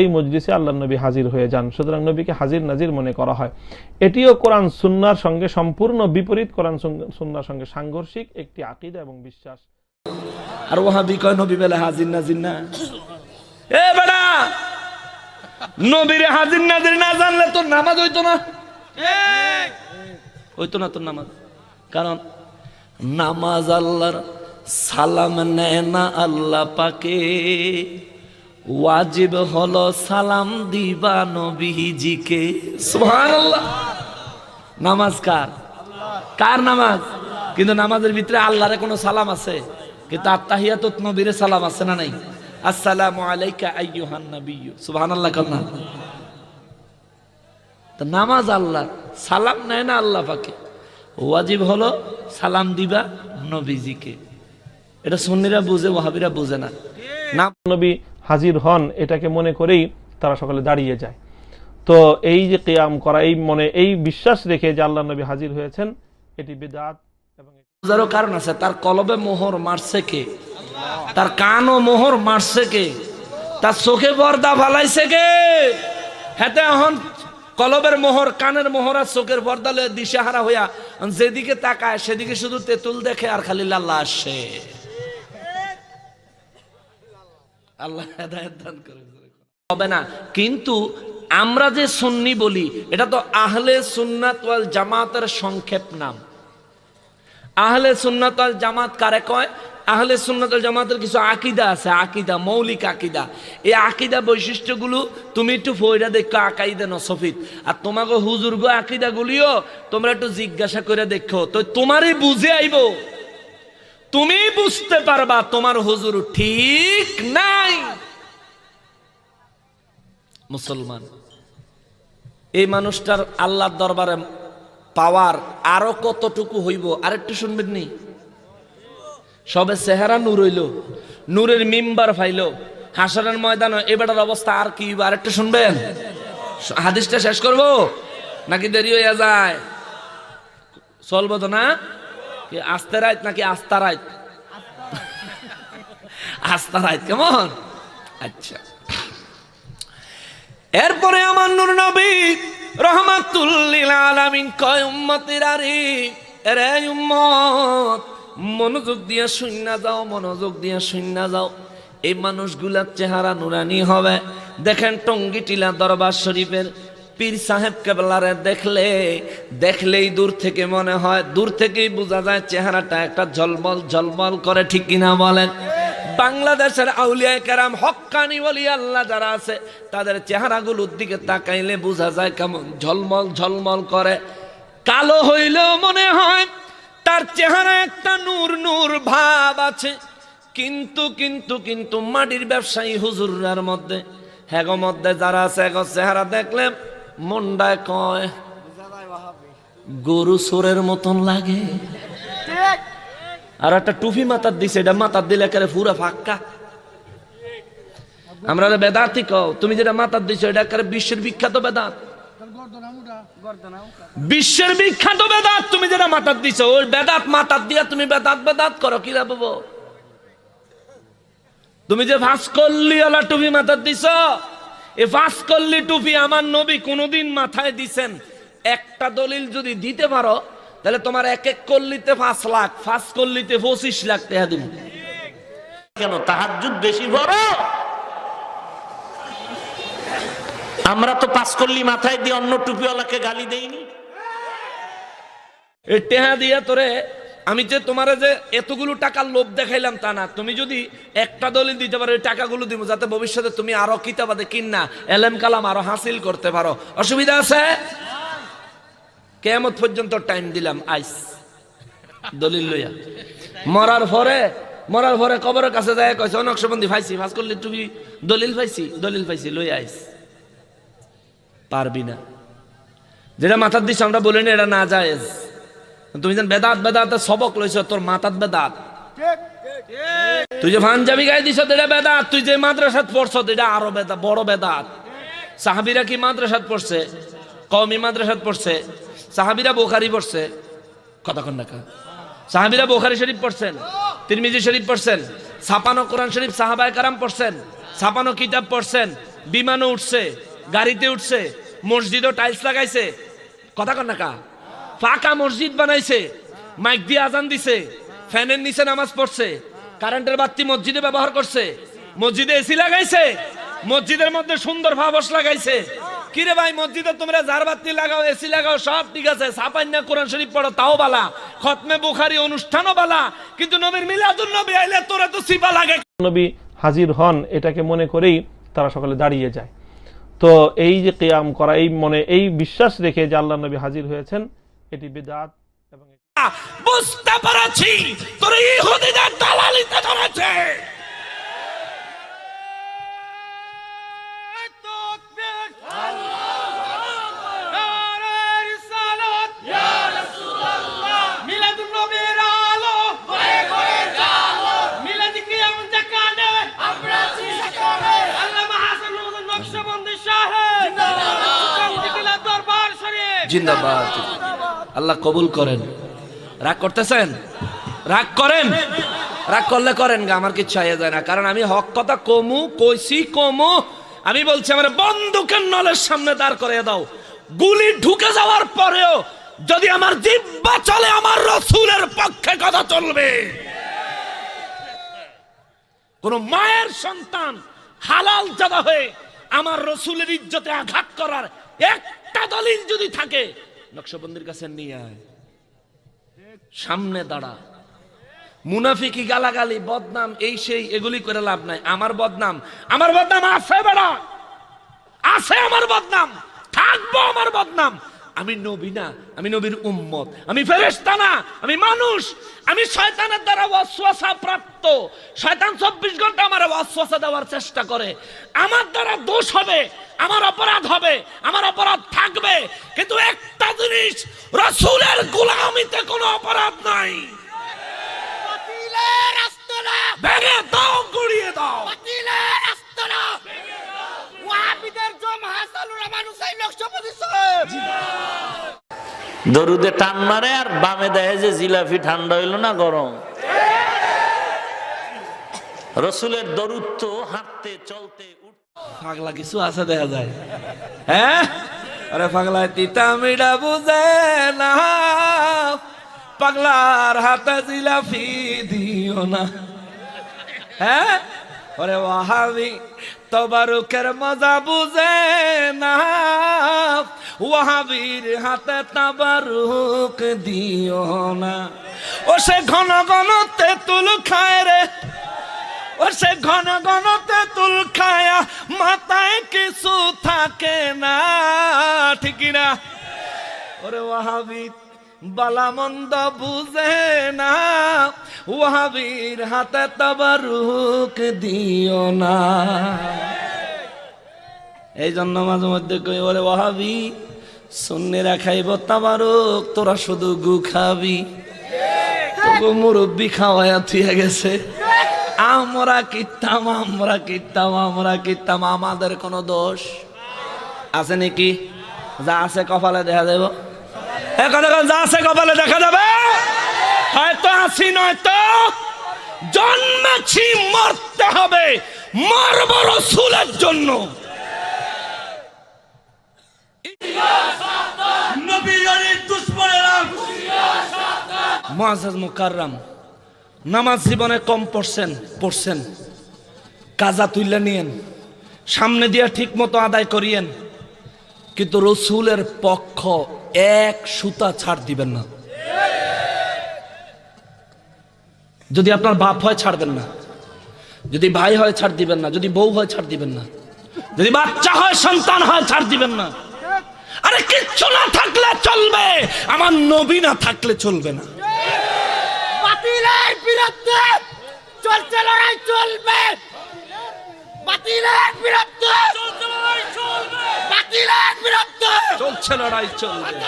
এই মজলিসে আল্লাহ নবী হাজির হয়ে যান। সুতরাং নবীকে হাজির নাজির মনে করা হয়। এটিও কোরআন সুন্নার সঙ্গে সম্পূর্ণ বিপরীত কোরআন সুন্নার সঙ্গে সাংঘর্ষিক একটি আকিদা এবং বিশ্বাস। আর ওহাবি কয়, নবী বেলা হাজির নাজির না? এ বেড়া নবীরে হাজির নাজির না জানলে তোর নামাজ হইতো না? হইতো না তোর নামাজ। কারণ নামাজ আল্লাহর সালাম নেয় না আল্লাহ পাকে। ওয়াজিব হলো সালাম দিবা নবীজিকে। সুবহানাল্লাহ। নামাজ কার? কার নামাজ? কিন্তু নামাজের ভিতরে আল্লাহরে কোনো সালাম আছে? কিন্তু আত্মাহিয়াত নবীরে সালাম আছে না নাই? আসসালামু আলাইকা আইয়ুহান নাবিয়্যু। সুবহানাল্লাহ কন্না তো নামাজ আল্লাহ, সালাম নেয় না আল্লাহ পাকে। ওয়াজিব হলো সালাম দিবা নবীজিকে। এটা সুন্নিরা বুঝে, ওয়াহাবিরা বুঝে না। না নবী হাজির হন, এটাকে মনে করেই তারা সকলে দাঁড়িয়ে যায়। তো এই যে কেয়াম করা, এই মনে, এই বিশ্বাস রেখে যে আল্লাহ নবী হাজির হয়েছেন, এটি বেদাত এবং কারণ আছে। তার কলবে মোহর মারছে কে? তার কানও মোহর মারছে কে? তার চোখে পর্দা ফালাইছে কে? হেতে এখন কলবের মোহর, কানের মোহর আর চোখের পর্দা দিশেহারা হইয়া যেদিকে তাকায়, সেদিকে শুধু তেঁতুল দেখে আর খালি লাল্লা আসে। আল্লাহ হেদায়েত দান করে হবে না। কিন্তু আমরা যে সুন্নি বলি, এটা তো আহলে সুন্নাত ওয়াল জামাতের সংক্ষেপ নাম। আহলে সুন্নাত ওয়াল জামাত কারে কয়? আহলে সুন্নাত জামাতের কিছু আকিদা আছে, আকিদা, মৌলিক আকিদা। এই আকিদা বৈশিষ্ট্যগুলো তুমি একটু ফইরা দেখো, আকাইদা নসফিত। আর তোমাকে হুজুরগো আকিদা গুলিও তোমরা একটু জিজ্ঞাসা করে দেখো। তো তোমারই বুঝে আইব। তুমি বুঝতে পারবা তোমার হুজুর ঠিক নাই। মুসলমান, এই মানুষটার আল্লাহর দরবারে পাওয়ার আরও কতটুকু হইব আরেকটু শুনবেন নি? সবে চেহারা নূর হইল, নূরের মিম্বার ফাইল হাসানের ময়দান এবারের অবস্থা আর কি হইব? আরেকটু শুনবেন? হাদিসটা শেষ করব? নাকি দেরি হইয়া যায়? চলবো তো না? আস্তে রাইত নাকি আস্তা রাইত? আস্তা রাইত, কেমন? আচ্ছা। এরপরে আমার নূর নবী রহমাতুল্লিল আলামিন কয়, উম্মতের আরে, এরে উম্মত, মনোযোগ দিয়ে শূন্য যাও, মনোযোগ দিয়ে শূন্য যাও। এই মানুষগুলার চেহারা নুরানি হবে। দেখেন টঙ্গি টিলা দরবার শরীফের পীর সাহেব কেবলারে দেখলে, দেখলেই দূর থেকে মনে হয়, দূর থেকেই বোঝা যায় চেহারাটা একটা ঝলমল ঝলমল করে, ঠিক কিনা বলেন? বাংলাদেশের আউলিয়া কেরাম হক্কানি বলি আল্লাহ যারা আছে, তাদের চেহারাগুলোর দিকে তাকাইলে বোঝা যায় কেমন ঝলমল ঝলমল করে। কালো হইলেও মনে হয় তার চেহারা একটা নূর নূর ভাব আছে। কিন্তু কিন্তু কিন্তু মাটির ব্যবসায়ী হুজুরার মধ্যে হ্যাগো মধ্যে যারা আছে চেহারা দেখলে মন্ডায় কয় গরু সোরের মতন লাগে। আর একটা টুপি মাথার দিছে এটা মাথার দিলে একেবারে পুরা ফাক্কা আমরা বেদাতি কও তুমি যেটা মাথার দিছো এটা একেবারে বিশ্বের বিখ্যাত বেদাত বিশ্বের বিখ্যাত বেদাত তুমি যেটা মাথার দিছো ওই বেদাত মাথার দিয়া তুমি বেদাত বেদাত করো কি বাবু তুমি যে ভাস করলি ওলা টুপি মাথার দিছ এ করলি টুপি আমার নবী কোনোদিন মাথায় দিছেন। একটা দলিল যদি দিতে পারো তাহলে তোমার এক এক করলিতে পাঁচ লাখ ফাঁস করলিতে পঁচিশ লাখ টাকা দিব। কেন তাহাজ্জুদ বেশি বড়? আমরা তো পাস করলি মাথায় দিয়ে অন্য টুপিওয়ালাকে গালি দেইনি। এই টেহা দিয়া তোরে আমি যে তোমার যে এতগুলো টাকার লোভ দেখাইলাম তা না। তুমি যদি একটা দলিল দিতে পারো টাকাগুলো দিব যাতে ভবিষ্যতে তুমি আরও কিতাবাদে কিনা এলেম কালাম আরও হাসিল করতে পারো। অসুবিধা আছে? কেমত পর্যন্ত টাইম দিলাম, আইস। দলিল লইয়া। মরার পরে মরার পরে কবরের কাছে যায়, কইছে অনকশবন্দি ফাইছি ফাঁস করলি তুমি দলিল পাইছি দলিল পাইছি, লই আইস। পারবি না। যেটা মাথার দিস আমরা বলিনি এটা না যায় তুমি যেন বেদাত বেদাতে সবক লইছ তোর মাথার বেদাত। তুই যে পাঞ্জাবি গায়ে দিছ এটা বেদাত। তুই যে মাদ্রাসাত পড়ছ এটা আরও বেদা বড় বেদাত। সাহাবিরা কি মাদ্রাসাত পড়ছে? কমি মাদ্রাসাত পড়ছে? সাহাবিরা বোখারি পড়ছে? কতক্ষণ টাকা সাহাবিরা বোখারি শরীফ পড়ছেন? তিরমিজি শরীফ পড়ছেন? ছাপানো কোরআন শরীফ সাহাবায় কারাম পড়ছেন? ছাপানো কিতাব পড়ছেন? বিমানও উঠছে গাড়িতে উঠছে মসজিদও টাইলস লাগাইছে। কথা কন না কা ফাঁকা মসজিদ বানাইছে। মাইক দিয়ে আজান দিছে। ফ্যানের নিচে নামাজ পড়ছে। কারেন্টের বাতি মসজিদে ব্যবহার করছে। মসজিদে এসি লাগাইছে। মসজিদের মধ্যে সুন্দর ভাবস লাগাইছে। কিরে ভাই, মসজিদে তোমরা জার বাতি লাগাও, এসি লাগাও, সব ঠিক আছে। সাপান্না কোরআন শরীফ পড়ো, তাও বালা। খতমে বুখারি অনুষ্ঠানও বালা। কিন্তু নবীর মিলাদুন নবী আইলে তোরা তো সিপা লাগে। নবী হাজির হন, এটাকে মনে করেই তারা সকলে দাঁড়িয়ে যায়। তো এই যে কিয়াম করা, এই মনে, এই বিশ্বাস রেখে যে আল্লাহ নবী হাজির হয়েছেন এটি বেদাত এবং বুঝতে পারছি। তোর ইহুদিদের দালালিতে ধরেছে। জিন্দাবাদ। আল্লাহ কবুল করেন। রাগ করতেছেন? রাগ করেন? রাগ করলে করেন গা, আমার কিচ্ছু আইয়া যায় না। কারণ আমি হক কথা কমু, কইছি, কমু। আমি বলছি, আমার বন্দুকের নলের সামনে দাঁড় করে দাও। গুলি ঢুকে যাওয়ার পরেও যদি আমার জিব্বা চলে, আমার রসুলের পক্ষে কথা চলবে। কোন মায়ের সন্তান হালাল জাদা হয়ে আমার রসুলের ইজ্জতে আঘাত করার একটা দলিল যদি থাকে নকশবন্দির কাছে নিয়ে আয়। সামনে দাঁড়া। মুনাফিকি, গালাগালি, বদনাম, এই সেই, এগুলি করে লাভ নাই। আমার বদনাম। আমার বদনাম আছে বেড়া। আছে আমার বদনাম। থাকব আমার বদনাম। আমি নবী না আমি নবীর উম্মত। আমি ফেরেশতা না আমি মানুষ। আমি শয়তানের দ্বারা অশ্বাসা প্রাপ্ত। শয়তান চব্বিশ ঘণ্টা আমার অশ্বাসা দেওয়ার চেষ্টা করে। আমার দ্বারা দোষ হবে আমার অপরাধ হবে আমার অপরাধ থাকবে। কিন্তু একটা জিনিস রসুলের গোলামিতে কোনো অপরাধ নাই। ভেঙে দাও গুড়িয়ে দাও। দরুদে টান মারে আর বামে দেখে যে জিলাপি ঠান্ডা হইল না গরম। রসুলের দরুদ তো হাঁটতে, চলতে পাগলা কিছু আছে দেখা যায়। হ্যাঁ? আরে পাগলা তিতা মিডা বুঝে না। পাগলার হাতে জিলাপি দিও না। হ্যাঁ? ওরে ওয়াহাবি, তবারুকের মজা বুঝে না। ওয়াহাবির হাতে তাবারুক দিও না। ও সে ঘন ঘন তেঁতুল খায় রে। ও সে ঘন ঘন তেঁতুল খায়া, মাথায় কিছু থাকে না, ঠিক না ওরে ওয়াহাবি বালামন্দ বুঝে না। ওয়াহাবির হাতে তাবারুক দিও না। এই জন্য মাঝে মধ্যে কই, ওরে ওয়াহাবি সুন্নিরা খাইব তাবারুক, তোরা শুধু গু খাবি। মুরব্বি খাওয়ায়া থুয়ে গেছে। আমরা কিতাম আমরা কিতাম আমরা কিতাম, আমাদের কোনো দোষ। আছে নাকি? যা আছে কপালে দেখা দেব এখন যা আছে কপালে দেখা যাবে। হয়তো আসি নয়তো জন্মেছি, মরতে হবে। মরব রসুলের জন্য। মুআজ্জাজ মুকাররাম, নামাজ জীবনে কম পড়ছেন পড়ছেন। কাজা তুইলে নিয়েন, সামনে দিয়ে ঠিক মতো আদায় করিয়েন, কিন্তু রসুলের পক্ষ এক সুতা ছাড় দিবেন না। যদি আপনার বাপ হয় ছাড়বেন না, যদি ভাই হয় ছাড় দিবেন না, যদি বউ হয় ছাড় দিবেন না, যদি বাচ্চা হয়, সন্তান হয়, ছাড় দিবেন না। আরে কিচ্ছু না থাকলে চলবে, আমার নবী না থাকলে চলবে না। বাতিলের বিরুদ্ধে চলছে লড়াই চলবে। বাতিলের বিরুদ্ধে বাতিলের বিরুদ্ধে চলছে লড়াই চলবে।